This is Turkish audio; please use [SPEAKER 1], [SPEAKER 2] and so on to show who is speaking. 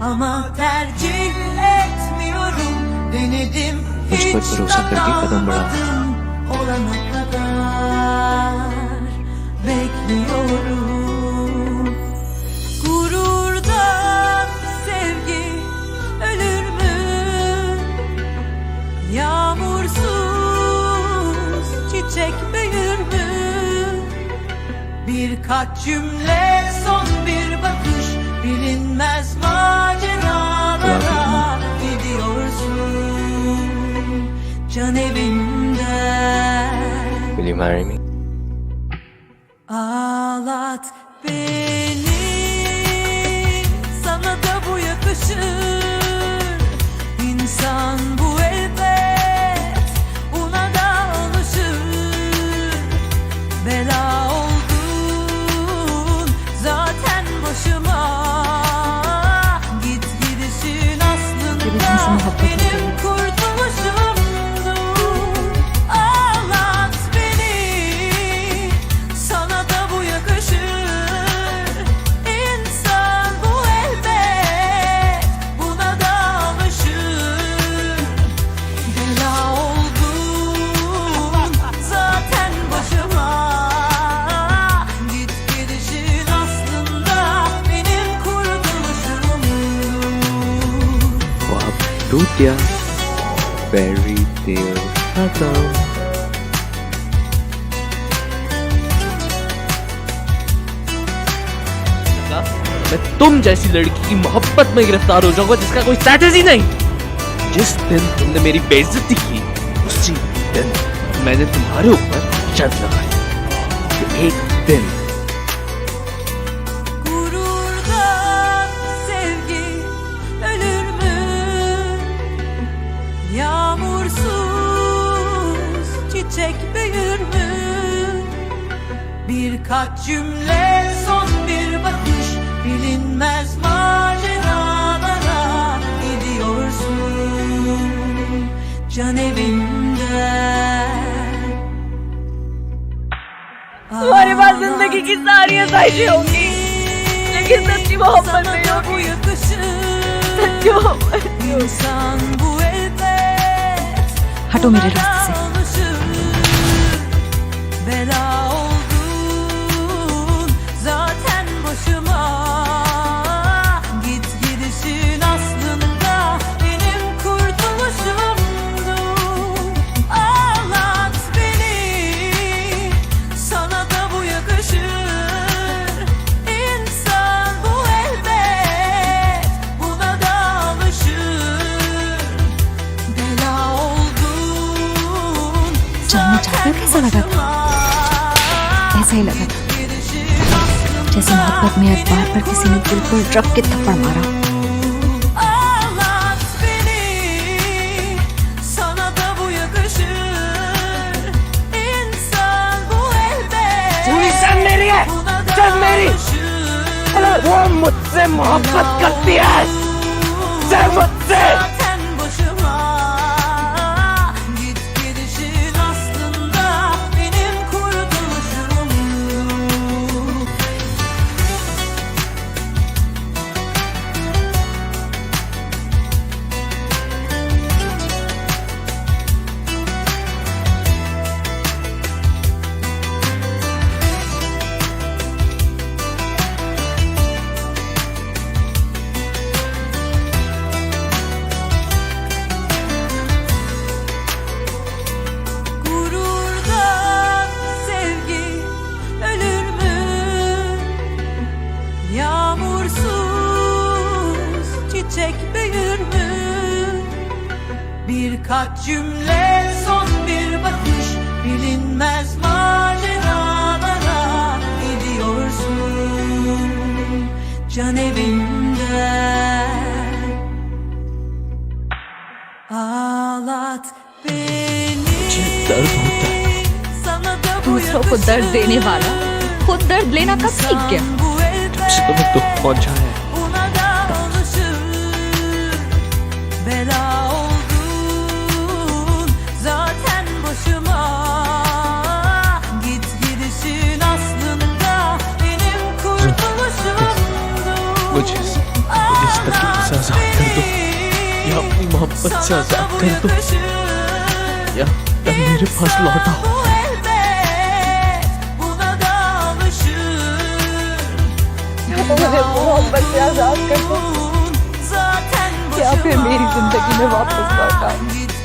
[SPEAKER 1] Ama tercih etmiyorum. Denedim hiç tatmadım
[SPEAKER 2] Olana kadar. Bekliyorum. Gururdan cümle son bir bakış bilinmez maceralara gidiyorsun can evimden
[SPEAKER 1] Will you marry me?
[SPEAKER 2] Ağlat beni
[SPEAKER 1] गया बैरी दिल खत्म
[SPEAKER 3] मैं तुम जैसी लड़की की मोहब्बत में गिरफ़्तार हो जाऊँगा जिसका कोई स्टेटस ही नहीं। जिस दिन तुमने मेरी बेइज्जती की उसी दिन मैंने तुम्हारे ऊपर शर्त लगाई कि एक दिन
[SPEAKER 2] Birkaç cümle son bir bakış bilinmez maceralara gidiyorsun can evimden.
[SPEAKER 4] तुम्हारे पास जिंदगी की सारी आसाइशें होंगी लेकिन सच्ची मोहब्बत नहीं
[SPEAKER 2] Sana da bu
[SPEAKER 4] होगी
[SPEAKER 2] yakışır.
[SPEAKER 4] सच्ची मोहब्बत नहीं होगी
[SPEAKER 2] İnsan bu elbet
[SPEAKER 5] हटो मेरे रास्ते से
[SPEAKER 2] alışır. Bela
[SPEAKER 5] ऐसा लगा था। ऐसा ही लगा था। जैसे मोहब्बत में अखबार पर किसी ने दिल को रब के थप्पड़ मारा
[SPEAKER 3] वो मुझसे मोहब्बत करती है। मुझसे।
[SPEAKER 2] Birkaç cümle son bir bakış bilinmez maceralara gidiyorsun can evimden ağlat beni
[SPEAKER 3] दर्द होता है
[SPEAKER 2] sana da bu
[SPEAKER 5] दूसरों को दर्द देने वाला खुद दर्द लेना कब सीख गया
[SPEAKER 2] İnsan bu elbet
[SPEAKER 3] से तुम्हें दुख पहुंचा है
[SPEAKER 2] Buna da alışır Bela
[SPEAKER 3] basacağız akıldım
[SPEAKER 2] Ya ben yeri patladı Olacak
[SPEAKER 6] bu
[SPEAKER 4] olmak biraz az kaçın.
[SPEAKER 6] Zaten
[SPEAKER 4] Ya benim elimdeki ne vatlıslar
[SPEAKER 6] kalmış.